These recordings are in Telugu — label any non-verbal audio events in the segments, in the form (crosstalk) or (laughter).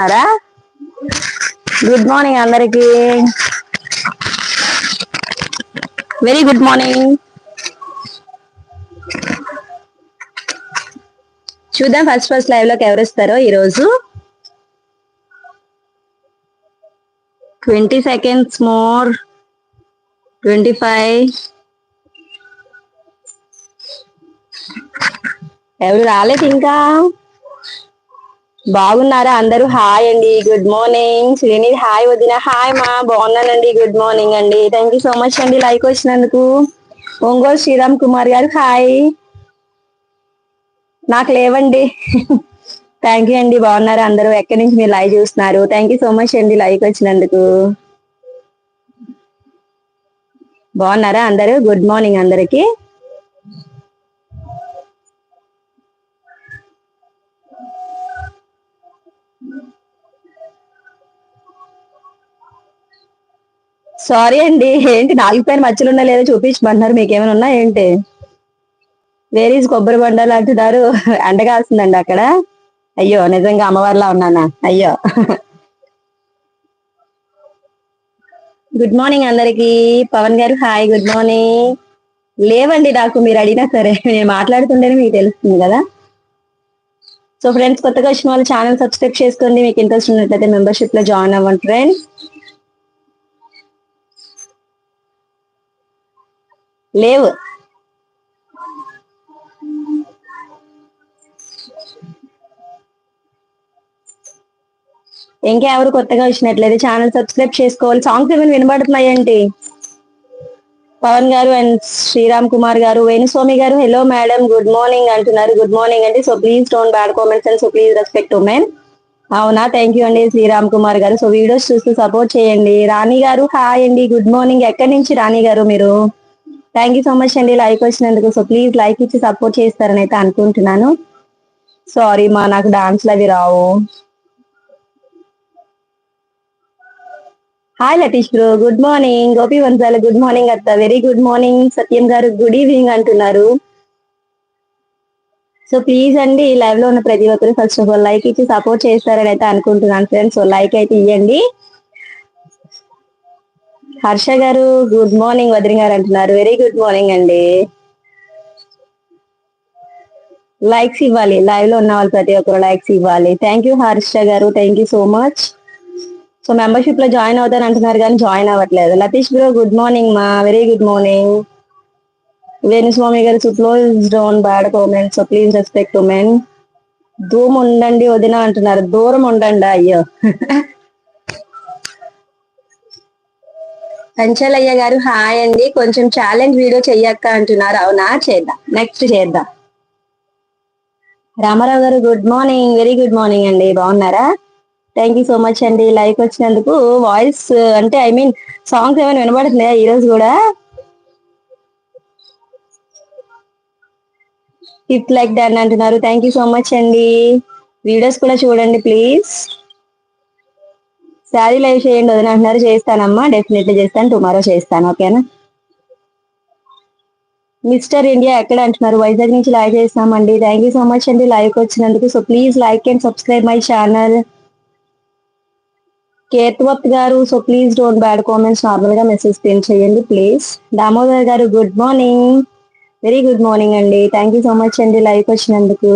ఉన్నారా? గుడ్ మార్నింగ్ అందరికి. వెరీ గుడ్ మార్నింగ్ చూద్దాం ఫస్ట్ ఫస్ట్ లైవ్లోకి ఎవరు వస్తారో ఈరోజు. Twenty seconds more twenty five ఎవరు రాలేదు ఇంకా? బాగున్నారా? అందరూ హాయ్ అండి. గుడ్ మార్నింగ్ శ్రీని హాయ్ వదిన. హాయ్ మా. బాగున్నానండి. గుడ్ మార్నింగ్ అండి. థ్యాంక్ యూ సో మచ్ అండి లైక్ వచ్చినందుకు. ఒంగోలు శ్రీరామ్ కుమార్ గారు హాయ్ నాకు లేవండి. (laughs) థ్యాంక్ యూ అండి. బాగున్నారా అందరూ? ఎక్కడి నుంచి మీరు లైవ్ చూస్తున్నారు? థ్యాంక్ యూ సో మచ్ అండి లైక్ వచ్చినందుకు. బాగున్నారా అందరూ? గుడ్ మార్నింగ్ అందరికి. సారీ అండి. ఏంటి నాలుగు పైన మచ్చలు ఉన్నా లేదో చూపించమంటున్నారు. మీకేమైనా ఉన్నా ఏంటి? వేరీస్ కొబ్బరి బండలు అంటున్నారు అండగాల్సిందండి అక్కడ. అయ్యో నిజంగా అమ్మవారిలా ఉన్నానా? అయ్యో. గుడ్ మార్నింగ్ అందరికి. పవన్ గారు హాయ్ గుడ్ మార్నింగ్ లేవండి నాకు మీరు అడిగినా సరే. నేను మాట్లాడుతుంటేనే మీకు తెలుస్తుంది కదా. సో ఫ్రెండ్స్ కొత్తగా వచ్చిన వాళ్ళు ఛానల్ సబ్స్క్రైబ్ చేసుకోండి. మీకు ఇంట్రెస్ట్ ఉన్నట్లయితే మెంబర్షిప్లో జాయిన్ అవ్వండి ఫ్రెండ్స్ లేవు. ఇంకా ఎవరు కొత్తగా వచ్చినట్లయితే ఛానల్ సబ్స్క్రైబ్ చేసుకోవాలి. సాంగ్స్ ఏమైనా వినబడుతున్నాయండి పవన్ గారు అండ్ శ్రీరామ్ కుమార్ గారు వేణుస్వామి గారు హలో మేడం గుడ్ మార్నింగ్ అంటున్నారు. గుడ్ మార్నింగ్ అండి. So please don't bad comments and so please respect women అవునా? థ్యాంక్ యూ అండి శ్రీరామ్ కుమార్ గారు. సో వీడియోస్ చూస్తూ సపోర్ట్ చేయండి. రాణి గారు హాయ్ అండి గుడ్ మార్నింగ్ ఎక్కడి నుంచి రాణి గారు మీరు? థ్యాంక్ యూ సో మచ్ అండి లైక్ వచ్చినందుకు. సో ప్లీజ్ లైక్ ఇచ్చి సపోర్ట్ చేస్తారని అయితే అనుకుంటున్నాను. సారీ మా నాకు డాన్స్లు అవి రావు. Hi Latish bro good morning Gopi Vamshala good morning అత్త వెరీ గుడ్ మార్నింగ్ సత్యం గారు గుడ్ ఈవినింగ్ అంటున్నారు. సో ప్లీజ్ అండి లైవ్లో ఉన్న ప్రతి ఒక్కరు ఫస్ట్ ఆఫ్ ఆల్ లైక్ ఇచ్చి సపోర్ట్ చేస్తారని అయితే అనుకుంటున్నాను ఫ్రెండ్స్ సో లైక్ అయితే ఇవ్వండి హర్ష గారు గుడ్ మార్నింగ్ వదిలి గారు అంటున్నారు. వెరీ గుడ్ మార్నింగ్ అండి. లైక్స్ ఇవ్వాలి. లైవ్లో ఉన్న వాళ్ళు ప్రతి ఒక్కరు లైక్స్ ఇవ్వాలి. థ్యాంక్ యూ హర్ష గారు. Thank you so much so మెంబర్షిప్లో join అవుతారు అంటున్నారు కానీ జాయిన్ అవ్వట్లేదు. లతీష్ బ్రో గుడ్ మార్నింగ్ మా. వెరీ గుడ్ మార్నింగ్ వేణుస్వామి గారు close down bad comment so please respect women దూరం ఉండండి వదిన అంటున్నారు. దూరం ఉండండి అయ్యో. (laughs) కంచలయ్య గారు హాయ్ అండి. కొంచెం ఛాలెంజ్ వీడియో చెయ్యక్క అంటున్నారు. అవునా? చేద్దాం. నెక్స్ట్ చేద్దాం. రామారావు గారు good morning very good morning అండి. బాగున్నారా? థ్యాంక్ యూ సో మచ్ అండి. లైక్ వచ్చినందుకు వాయిస్ అంటే ఐ మీన్ సాంగ్స్ ఏమైనా వినబడుతున్నాయా ఈ రోజు కూడా? ఇట్ లైక్ డన్ అంటున్నారు. థ్యాంక్ యూ సో మచ్ అండి. వీడియోస్ కూడా చూడండి ప్లీజ్ శారీ లైవ్ చేయండి వదిన అంటున్నారు. చేస్తానమ్మా డెఫినెట్లీ చేస్తాను. టుమారో చేస్తాను ఓకేనా? మిస్టర్ ఇండియా ఎక్కడ అంటున్నారు? వైజాగ్ నుంచి లైవ్ చేస్తామండి. థ్యాంక్ యూ సో మచ్ అండి లైవ్ వచ్చినందుకు. So please like and subscribe my channel. Ketavath గారు so please don't bad comments. నార్మల్గా మెసేజ్ పిన్ చేయండి ప్లీజ్. దామోదర్ గారు good morning. Very good morning అండి. థ్యాంక్ యూ సో మచ్ అండి లైవ్ వచ్చినందుకు.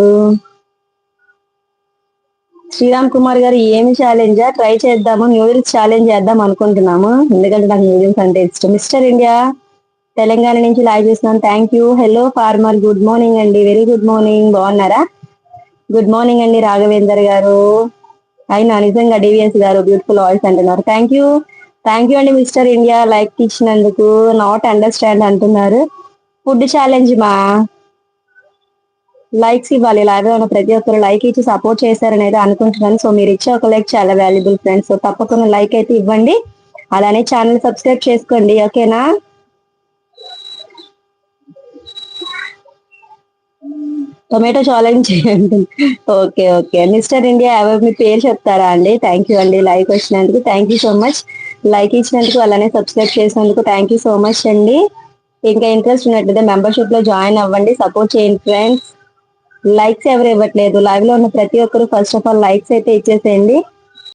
శ్రీరామ్ కుమార్ గారు ఏమి ఛాలెంజ్ ట్రై చేద్దాము. న్యూడిల్స్ ఛాలెంజ్ చేద్దాం అనుకుంటున్నాము. ఎందుకంటే నాకు న్యూడిల్స్ అంటే ఇష్టం. మిస్టర్ ఇండియా తెలంగాణ నుంచి లైవ్ చేస్తున్నాను. Thank you hello farmer good morning అండి. వెరీ గుడ్ మార్నింగ్ బాగున్నారా? గుడ్ మార్నింగ్ అండి రాఘవేందర్ గారు. అయినా నిజంగా డివిఎస్ గారు బ్యూటిఫుల్ వాయిస్ అంటున్నారు. థ్యాంక్ యూ థ్యాంక్ యూ అండి మిస్టర్ ఇండియా లైక్ ఇచ్చినందుకు. నాట్ అండర్స్టాండ్ అంటున్నారు. ఫుడ్ ఛాలెంజ్ మా. లైక్స్ ఇవ్వాలి లైవ్ ఉన్న ప్రతి ఒక్కరు లైక్ ఇచ్చి సపోర్ట్ చేశారని అయితే అనుకుంటున్నాను. సో మీరు ఇచ్చే ఒక లైక్ చాలా వాల్యుబుల్ ఫ్రెండ్స్ సో తప్పకుండా లైక్ అయితే ఇవ్వండి. అలానే ఛానల్ సబ్స్క్రైబ్ చేసుకోండి ఓకేనా టొమాటో ఛాలెంజ్ చేయండి. ఓకే ఓకే మిస్టర్ ఇండియా ఎవరు మీ పేరు చెప్తారా అండి? థ్యాంక్ యూ అండి. లైక్ వచ్చినందుకు thank you so much like ఇచ్చినందుకు అలానే సబ్స్క్రైబ్ చేసినందుకు థ్యాంక్ యూ సో మచ్ అండి. ఇంకా ఇంట్రెస్ట్ ఉన్నట్లయితే మెంబర్షిప్లో జాయిన్ అవ్వండి. సపోర్ట్ చేయండి ఫ్రెండ్స్ లైక్స్ ఎవరు ఇవ్వట్లేదు. లైవ్లో ఉన్న ప్రతి ఒక్కరు ఫస్ట్ ఆఫ్ ఆల్ లైక్స్ అయితే ఇచ్చేసేయండి.